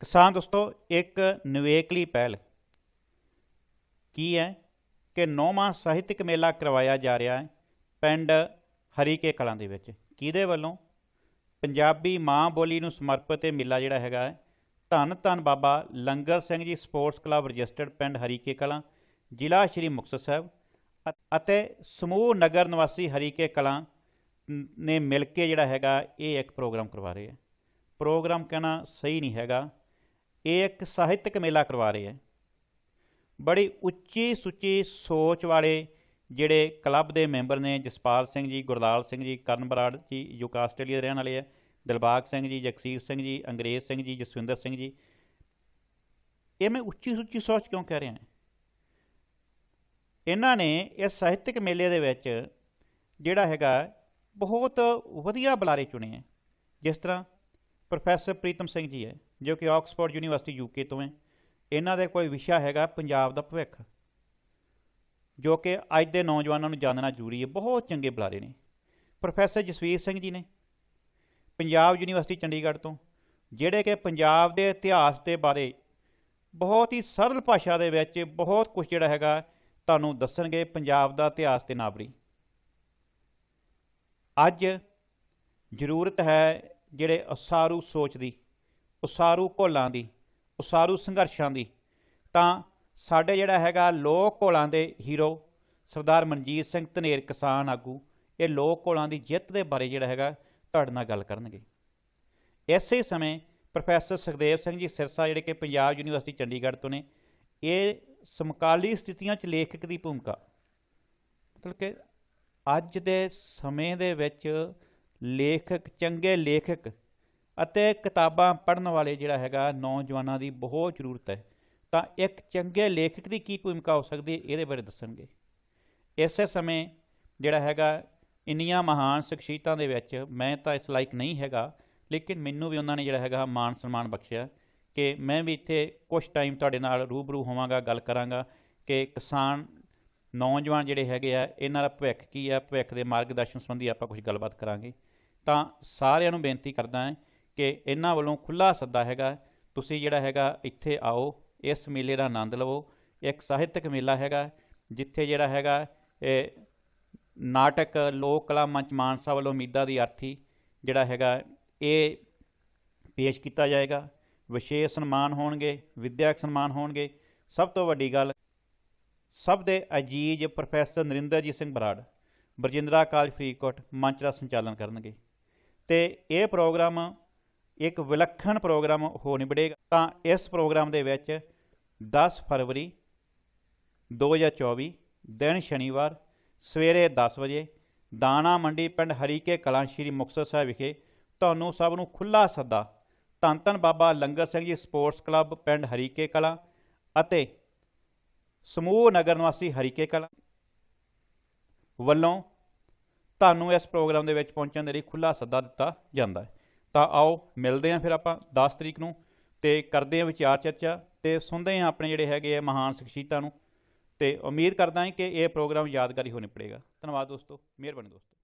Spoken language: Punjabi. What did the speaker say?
ਕਿਸਾਨ ਦੋਸਤੋ, ਇੱਕ ਨਿਵੇਕਲੀ ਪਹਿਲ ਕੀ ਹੈ ਕਿ ਨੌਵਾਂ ਸਾਹਿਤਿਕ ਮੇਲਾ ਕਰਵਾਇਆ ਜਾ ਰਿਹਾ ਹੈ ਪਿੰਡ ਹਰੀਕੇ ਕਲਾਂ ਦੇ ਵਿੱਚ। ਕਿਹਦੇ ਵੱਲੋਂ? ਪੰਜਾਬੀ ਮਾਂ ਬੋਲੀ ਨੂੰ ਸਮਰਪਿਤ ਇਹ ਮੇਲਾ ਜਿਹੜਾ ਹੈਗਾ ਹੈ, ਧੰਨ ਧੰਨ ਬਾਬਾ ਲੰਗਰ Singh ji sports club registered ਪਿੰਡ ਹਰੀਕੇ ਕਲਾਂ, ਜ਼ਿਲ੍ਹਾ ਸ਼੍ਰੀ ਮੁਕਤਸਰ ਸਾਹਿਬ ਅ- ਅਤੇ ਸਮੂਹ ਨਗਰ ਨਿਵਾਸੀ ਹਰੀਕੇ ਕਲਾਂ ਨੇ ਮਿਲ ਕੇ ਜਿਹੜਾ ਹੈਗਾ ਇਹ ਇੱਕ ਪ੍ਰੋਗਰਾਮ ਕਰਵਾ ਰਹੇ ਹੈ। ਪ੍ਰੋਗਰਾਮ ਕਹਿਣਾ ਸਹੀ ਨਹੀਂ ਹੈਗਾ। ਇਹ ਇੱਕ ਸਾਹਿਤਕ ਮੇਲਾ ਕਰਵਾ ਰਹੇ ਹੈ। ਬੜੀ ਉੱਚੀ ਸੁੱਚੀ ਸੋਚ ਵਾਲੇ ਜਿਹੜੇ ਕਲੱਬ ਦੇ ਮੈਂਬਰ ਨੇ, ਜਸਪਾਲ ਸਿੰਘ ਜੀ ਗੁਰਦਾਲ ਸਿੰਘ ਜੀ, ਕਰਨ ਬਰਾੜ ਜੀ ਜੋ ਆਸਟ੍ਰੇਲੀਆ ਦੇ ਰਹਿਣ ਵਾਲੇ ਹੈ, ਦਿਲਬਾਗ ਸਿੰਘ ਜੀ, ਜਗਸੀਰ ਸਿੰਘ ਜੀ, ਅੰਗਰੇਜ਼ ਸਿੰਘ ਜੀ, ਜਸਵਿੰਦਰ ਸਿੰਘ ਜੀ। ਇਹ ਮੈਂ ਉੱਚੀ ਸੁੱਚੀ ਸੋਚ ਕਿਉਂ ਕਹਿ ਰਿਹਾ ਹਾਂ? ਇਹਨਾਂ ਨੇ ਇਸ ਸਾਹਿਤਕ ਮੇਲੇ ਦੇ ਵਿੱਚ ਜਿਹੜਾ ਹੈਗਾ ਬਹੁਤ ਵਧੀਆ ਬੁਲਾਰੇ ਚੁਣੇ ਹੈ। ਜਿਸ ਤਰ੍ਹਾਂ ਪ੍ਰੋਫੈਸਰ ਪ੍ਰੀਤਮ ਸਿੰਘ ਜੀ ਹੈ, ਜੋ ਕਿ ਆਕਸਫੋਰਡ ਯੂਨੀਵਰਸਿਟੀ ਯੂਕੇ ਤੋਂ ਹੈ। ਇਹਨਾਂ ਦੇ ਕੋਈ ਵਿਸ਼ਾ ਹੈਗਾ ਪੰਜਾਬ ਦਾ ਭਵਿੱਖ, ਜੋ ਕਿ ਅੱਜ ਦੇ ਨੌਜਵਾਨਾਂ ਨੂੰ ਜਾਣਨਾ ਜ਼ਰੂਰੀ ਹੈ। ਬਹੁਤ ਚੰਗੇ ਬੁਲਾਰੇ ਨੇ। ਪ੍ਰੋਫੈਸਰ ਜਸਵੀਰ ਸਿੰਘ ਜੀ ਨੇ ਪੰਜਾਬ ਯੂਨੀਵਰਸਿਟੀ ਚੰਡੀਗੜ੍ਹ ਤੋਂ, ਜਿਹੜੇ ਕਿ ਪੰਜਾਬ ਦੇ ਇਤਿਹਾਸ ਦੇ ਬਾਰੇ ਬਹੁਤ ਹੀ ਸਰਲ ਭਾਸ਼ਾ ਦੇ ਵਿੱਚ ਬਹੁਤ ਕੁਝ ਜਿਹੜਾ ਹੈਗਾ ਤੁਹਾਨੂੰ ਦੱਸਣਗੇ ਪੰਜਾਬ ਦਾ ਇਤਿਹਾਸ ਤੇ ਨਾਬਰੀ ਅੱਜ ਜ਼ਰੂਰਤ ਹੈ ਜਿਹੜੇ ਉਸਾਰੂ ਸੋਚ ਦੀ, ਉਸਾਰੂ ਘੋਲਾਂ ਦੀ, ਉਸਾਰੂ ਸੰਘਰਸ਼ਾਂ ਦੀ, ਤਾਂ ਸਾਡੇ ਜਿਹੜਾ ਹੈਗਾ ਲੋਕ ਘੋਲਾਂ ਦੇ ਹੀਰੋ ਸਰਦਾਰ ਮਨਜੀਤ ਸਿੰਘ ਧਨੇਰ ਕਿਸਾਨ ਆਗੂ, ਇਹ ਲੋਕ ਘੋਲਾਂ ਦੀ ਜਿੱਤ ਦੇ ਬਾਰੇ ਜਿਹੜਾ ਹੈਗਾ ਤੁਹਾਡੇ ਨਾਲ ਗੱਲ ਕਰਨਗੇ। ਇਸੇ ਸਮੇਂ ਪ੍ਰੋਫੈਸਰ ਸੁਖਦੇਵ ਸਿੰਘ ਜੀ ਸਿਰਸਾ ਜਿਹੜੇ ਕਿ ਪੰਜਾਬ ਯੂਨੀਵਰਸਿਟੀ ਚੰਡੀਗੜ੍ਹ ਤੋਂ ਨੇ, ਇਹ ਸਮਕਾਲੀ ਸਥਿਤੀਆਂ 'ਚ ਲੇਖਕ ਦੀ ਭੂਮਿਕਾ। ਮਤਲਬ ਕਿ ਅੱਜ ਦੇ ਸਮੇਂ ਦੇ ਵਿੱਚ ਲੇਖਕ, ਚੰਗੇ ਲੇਖਕ ਅਤੇ ਕਿਤਾਬਾਂ ਪੜ੍ਹਨ ਵਾਲੇ ਜਿਹੜਾ ਹੈਗਾ ਨੌਜਵਾਨਾਂ ਦੀ ਬਹੁਤ ਜ਼ਰੂਰਤ ਹੈ। ਤਾਂ ਇੱਕ ਚੰਗੇ ਲੇਖਕ ਦੀ ਕੀ ਭੂਮਿਕਾ ਹੋ ਸਕਦੀ ਹੈ, ਇਹਦੇ ਬਾਰੇ ਦੱਸਣਗੇ। ਇਸੇ ਸਮੇਂ ਜਿਹੜਾ ਹੈਗਾ ਇੰਨੀਆਂ ਮਹਾਨ ਸ਼ਖਸੀਅਤਾਂ ਦੇ ਵਿੱਚ ਮੈਂ ਤਾਂ ਇਸ ਲਾਇਕ ਨਹੀਂ ਹੈਗਾ, ਲੇਕਿਨ ਮੈਨੂੰ ਵੀ ਉਹਨਾਂ ਨੇ ਜਿਹੜਾ ਹੈਗਾ ਮਾਣ ਸਨਮਾਨ ਬਖਸ਼ਿਆ ਕਿ ਮੈਂ ਵੀ ਇੱਥੇ ਕੁਝ ਟਾਈਮ ਤੁਹਾਡੇ ਨਾਲ ਰੂਬਰੂ ਹੋਵਾਂਗਾ, ਗੱਲ ਕਰਾਂਗਾ ਕਿ ਕਿਸਾਨ ਨੌਜਵਾਨ ਜਿਹੜੇ ਹੈਗੇ ਆ, ਇਹਨਾਂ ਦਾ ਭਵਿੱਖ ਕੀ ਆ? ਭਵਿੱਖ ਦੇ ਮਾਰਗਦਰਸ਼ਨ ਸੰਬੰਧੀ ਆਪਾਂ ਕੁਝ ਗੱਲਬਾਤ ਕਰਾਂਗੇ। ਤਾਂ ਸਾਰਿਆਂ ਨੂੰ ਬੇਨਤੀ ਕਰਦਾ ਹਾਂ ਕਿ ਇਹਨਾਂ ਵੱਲੋਂ ਖੁੱਲਾ ਸੱਦਾ ਹੈਗਾ, ਤੁਸੀਂ ਜਿਹੜਾ ਹੈਗਾ ਇੱਥੇ ਆਓ, ਇਸ ਮੇਲੇ ਦਾ ਆਨੰਦ ਲਵੋ। ਇੱਕ ਸਾਹਿਤਕ ਮੇਲਾ ਹੈਗਾ, ਜਿੱਥੇ ਜਿਹੜਾ ਹੈਗਾ, ਇਹ ਨਾਟਕ, ਲੋਕ ਕਲਾ ਮੰਚ, ਮਾਨਸਾ ਵੱਲੋਂ ਉਮੀਦਾਂ ਦੀ ਅਰਥੀ ਜਿਹੜਾ ਹੈਗਾ, ਇਹ ਪੇਸ਼ ਕੀਤਾ ਜਾਏਗਾ। ਵਿਸ਼ੇਸ਼ ਸਨਮਾਨ ਹੋਣਗੇ, ਵਿਦਿਅਕ ਸਨਮਾਨ ਹੋਣਗੇ। ਸਭ ਤੋਂ ਵੱਡੀ ਗੱਲ ਸਭ ਦੇ ਅਜੀਜ਼ ਪ੍ਰੋਫੈਸਰ ਨਰਿੰਦਰਜੀਤ ਸਿੰਘ ਬਰਾੜ, ਬਰਜਿੰਦਰਾ ਕਾਲਜ ਫਰੀਦਕੋਟ ਮੰਚ ਦਾ ਸੰਚਾਲਨ ਕਰਨਗੇ। ਤੇ ਇਹ ਪ੍ਰੋਗਰਾਮ ਇੱਕ ਵਿਲੱਖਣ ਪ੍ਰੋਗਰਾਮ ਹੋ ਨਿਬੜੇਗਾ। ਤਾਂ ਇਸ ਪ੍ਰੋਗਰਾਮ ਦੇ ਵਿੱਚ 10 ਫਰਵਰੀ 2024 ਦਿਨ ਸ਼ਨੀਵਾਰ, ਸਵੇਰੇ 10 ਵਜੇ, ਦਾਣਾ ਮੰਡੀ ਪਿੰਡ ਹਰੀਕੇ ਕਲਾਂ ਸ਼੍ਰੀ ਮੁਕਤਸਰ ਸਾਹਿਬ ਵਿਖੇ ਤੁਹਾਨੂੰ ਸਭ ਨੂੰ ਖੁੱਲਾ ਸੱਦਾ। ਧੰਨ ਧੰਨ ਬਾਬਾ ਲੰਗਰ ਸਿੰਘ ਜੀ ਸਪੋਰਟਸ ਕਲੱਬ ਪਿੰਡ ਹਰੀਕੇ ਕਲਾਂ ਅਤੇ ਸਮੂਹ ਨਗਰ ਨਿਵਾਸੀ ਹਰੀਕੇ ਕਲਾਂ ਵੱਲੋਂ ਤੁਹਾਨੂੰ ਇਸ ਪ੍ਰੋਗਰਾਮ ਦੇ ਵਿੱਚ ਪਹੁੰਚਣ ਦੇ ਲਈ ਖੁੱਲਾ ਸੱਦਾ ਦਿੱਤਾ ਜਾਂਦਾ ਹੈ। ਤਾਂ ਆਓ ਮਿਲਦੇ ਹਾਂ ਫਿਰ ਆਪਾਂ 10 ਤਰੀਕ ਨੂੰ ਤੇ ਕਰਦੇ ਹਾਂ ਵਿਚਾਰ ਚਰਚਾ ਤੇ ਸੁਣਦੇ ਹਾਂ ਆਪਣੇ ਜਿਹੜੇ ਹੈਗੇ ਆ ਮਹਾਨ ਸ਼ਖਸੀਅਤਾਂ ਨੂੰ। ਤੇ ਉਮੀਦ ਕਰਦਾ ਹਾਂ ਕਿ ਇਹ ਪ੍ਰੋਗਰਾਮ ਯਾਦਗਾਰੀ ਹੋ ਨਿਪੜੇਗਾ। ਧੰਨਵਾਦ ਦੋਸਤੋ, ਮਿਹਰਬਾਨੀ ਦੋਸਤੋ।